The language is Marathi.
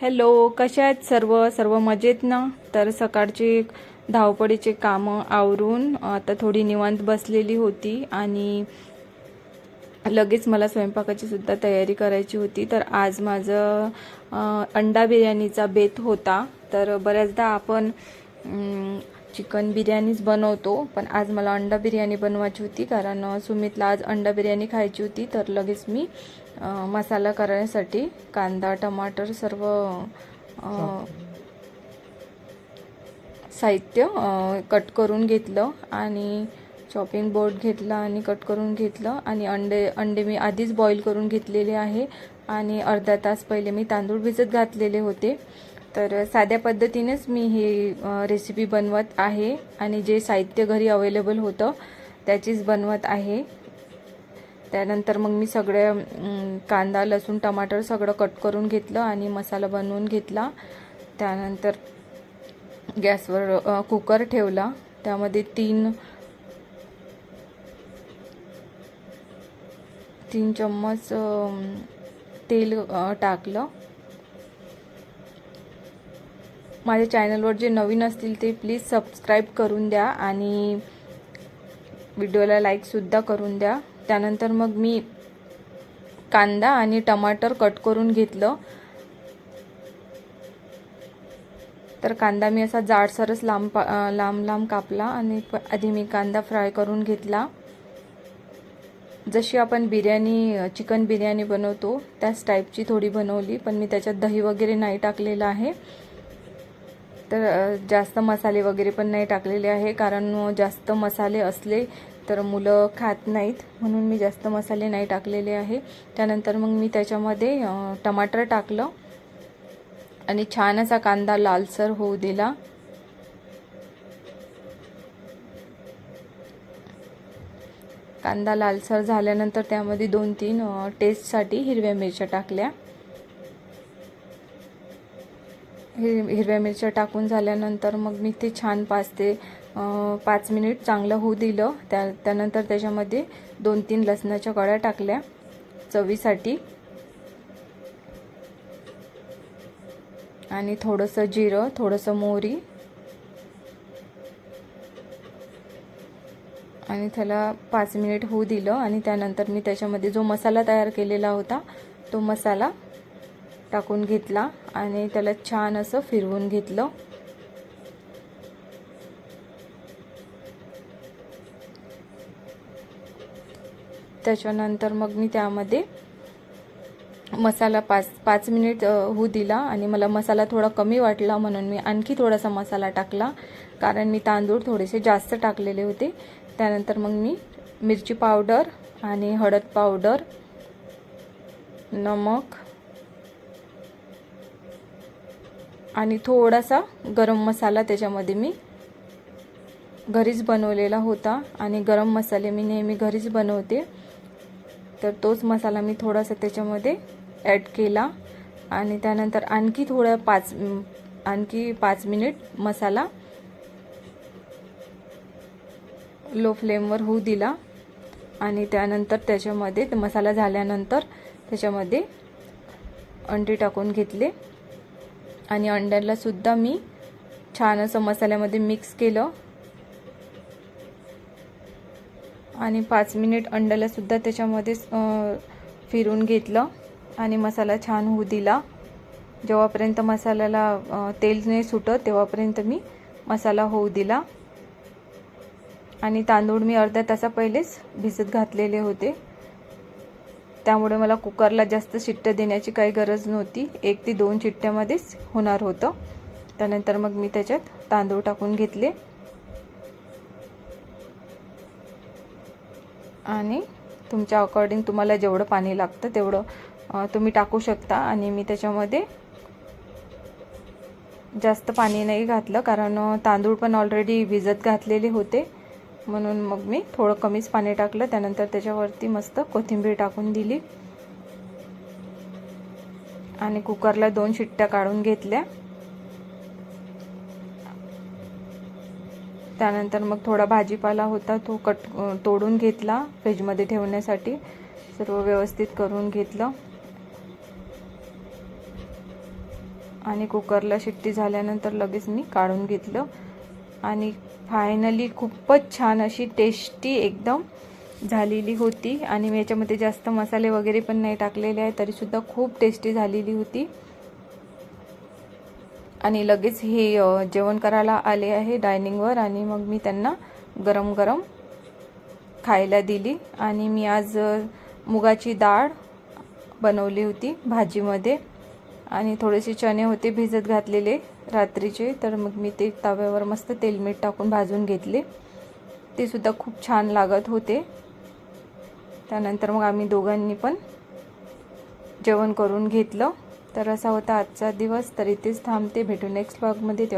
हॅलो कशा आहेत सर्व? सर्व मजेत ना? तर सकाळची धावपळीचे कामं आवरून आता थोडी निवांत बसलेली होती आणि लगेच मला स्वयंपाकाची सुद्धा तयारी करायची होती. तर आज माझं अंडा बिर्याणीचा बेत होता. तर बऱ्याचदा आपण चिकन बिर्याणीच बनवतो पण आज मला अंडा बिर्याणी बनवायची होती कारण सुमितला आज अंडा बिर्याणी खायची होती तर लगेच मी मसाला करण्यासाठी कांदा टमाटर सर्व साहित्य कट करून घेतलं आणि चॉपिंग बोर्ड घेतला आणि कट करून घेतलं आणि अंडे अंडे मी आधीच बॉईल करून घेतलेले आहे आणि अर्धा तास पहिले मी तांदूळ भिजत घातलेले होते. तर साध्या पद्धतीनेच मी ही रेसिपी बनवत आहे आणि जे साहित्य घरी अवेलेबल होतं त्याचीच बनवत आहे. त्यानंतर मग मी सगळे कांदा लसूण टमाटर सगळं कट करून घेतलं आणि मसाला बनवून घेतला. त्यानंतर गॅसवर कुकर ठेवला. त्यामध्ये तीन तीन चम्मच तेल टाकलं. माझ्या चॅनलवर जे नवीन असतील ते प्लीज सबस्क्राईब करून द्या आणि व्हिडिओला लाईकसुद्धा करून द्या. त्यानंतर मग मी कांदा आणि टमाटर कट करून घेतलं. तर कांदा मी असा जाडसरच लांब पा- लांब लांब कापला आणि आधी मी कांदा फ्राय करून घेतला. जशी आपण बिर्याणी चिकन बिर्याणी बनवतो त्याच टाईपची थोडी बनवली पण मी त्याच्यात दही वगैरे नाही टाकलेलं आहे. तर जास्त मसाले वगैरे पण नाही टाकलेले आहे. कारण जास्त मसाले असले तर मुलं खात नाहीत. म्हणून मी जास्त मसाले नाही टाकलेले आहे. त्यानंतर मग मी त्याच्यामध्ये टमाटर टाकलं. आणि छान असा कांदा लालसर होऊ दिला. कांदा लालसर झाल्यानंतर त्यामध्ये दोन तीन टेस्टसाठी हिरव्या मिरच्या टाकल्या. हिर हिरव्या मिरच्या टाकून झाल्यानंतर मग मी ते छान पाच ते पाच मिनिट चांगलं होऊ दिलं. त्या त्यानंतर त्याच्यामध्ये दोन तीन लसणाच्या कळ्या टाकल्या चवीसाठी. आणि थोडंसं जिरं थोडंसं मोहरी. आणि त्याला पाच मिनिट होऊ दिलं. आणि त्यानंतर मी त्याच्यामध्ये जो मसाला तयार केलेला होता तो मसाला टाकून घेतला आणि त्याला छान असं फिरवून घेतलं. त्याच्यानंतर मग मी त्यामध्ये मसाला पाच पाच मिनिट होऊ दिला आणि मला मसाला थोडा कमी वाटला म्हणून मी आणखी थोडासा मसाला टाकला. कारण मी तांदूळ थोडेसे जास्त टाकलेले होते. त्यानंतर मग मी मिरची पावडर आणि हळद पावडर नमक आणि थोडासा गरम मसाला त्याच्यामध्ये मी घरीच बनवलेला होता. आणि गरम मसाले मी नेहमी घरीच बनवते. तर तोच मसाला मी थोडासा त्याच्यामध्ये ॲड केला. आणि त्यानंतर आणखी थोडं पाच आणखी पाच मिनिट मसाला लो फ्लेमवर होऊ दिला. आणि त्यानंतर त्याच्यामध्ये मसाला झाल्यानंतर त्याच्यामध्ये अंडी टाकून घेतले. आणि अंड्याला सुद्धा मी छान असं मसाल्यामध्ये मिक्स केलं. आणि पाच मिनिट अंड्यालासुद्धा त्याच्यामध्येच त्याच्यामध्ये फिरून घेतलं आणि मसाला छान होऊ दिला. जेव्हापर्यंत मसाल्याला तेल नाही सुटत तेव्हापर्यंत मी मसाला होऊ दिला. आणि तांदूळ मी अर्ध्या तासा पहिलेच भिजत घातलेले होते. त्यामुळे मला कुकरला जास्त शिट्ट्या देण्याची काही गरज नव्हती. एक ते दोन शिट्ट्यामध्येच होणार होतं. त्यानंतर मग मी त्याच्यात तांदूळ टाकून घेतले. आणि तुमच्या अकॉर्डिंग तुम्हाला जेवढं पाणी लागतं तेवढं तुम्ही टाकू शकता. आणि मी त्याच्यामध्ये जास्त पाणी नाही घातलं कारण तांदूळ पण ऑलरेडी भिजत घातलेले होते. म्हणून मग मी थोडं कमीच पाणी टाकलं. त्यानंतर त्याच्यावरती मस्त कोथिंबीर टाकून दिली. आणि कुकरला दोन शिट्ट्या काढून घेतल्या. त्यानंतर मग थोडा भाजीपाला होता तो कट तोडून घेतला फ्रीजमध्ये ठेवण्यासाठी. सर्व व्यवस्थित करून घेतलं. आणि कुकरला शिट्टी झाल्यानंतर लगेच मी काढून घेतलं. आणि फायनली खूपच छान अशी टेस्टी एकदम झालेली होती. आणि मी याच्यामध्ये जास्त मसाले वगैरे पण नाही टाकलेले आहे तरीसुद्धा खूप टेस्टी झालेली होती. आणि लगेच हे जेवण करायला आले आहे डायनिंगवर आणि मग मी त्यांना गरम गरम खायला दिली. आणि मी आज मुगाची डाळ बनवली होती भाजीमध्ये. आणि थोडेसे चणे होते भिजत घातलेले रात्रीचे. तर मग मी ते तव्यावर मस्त तेल मीठ टाकून भाजून घेतले. ते सुद्धा खूप छान लागत होते. त्यानंतर मग आम्ही दोघांनी पण जेवण करून घेतलं. तर असा होता आजचा दिवस. तर इथेच थांबते. भेटू नेक्स्ट ब्लॉगमध्ये तेव्हा